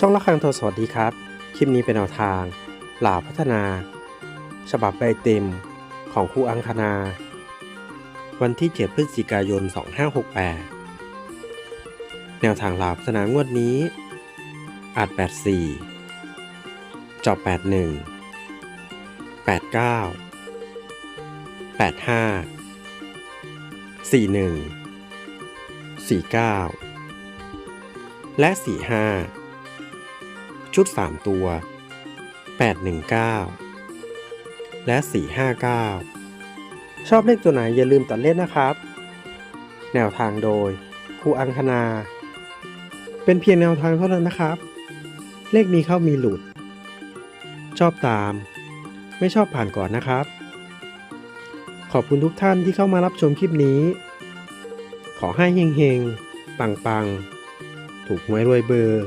ช่องละครังโทรสวัสดีครับ คลิปนี้เป็นแนวทางหลาพัฒนา ฉบับใบเต็มของครูอังคณา วันที่ 7 พฤศจิกายน 2568 แนวทางหลาพัฒนางวดนี้ อาจ 84 จอบ 81 89 85 41 49 และ 45 ชุด 3 ตัว 819 และ 459 ชอบเลขตัวไหนอย่าลืมตัดเล่นนะครับ แนวทางโดยครูอังคณา เป็นเพียงแนวทางเท่านั้นนะครับ เลขมีเข้ามีหลุด ชอบตาม ไม่ชอบผ่านก่อนนะครับ ขอบคุณทุกท่านที่เข้ามารับชมคลิปนี้ ขอให้เฮงๆ ปังๆ ถูกหวยรวยเบอร์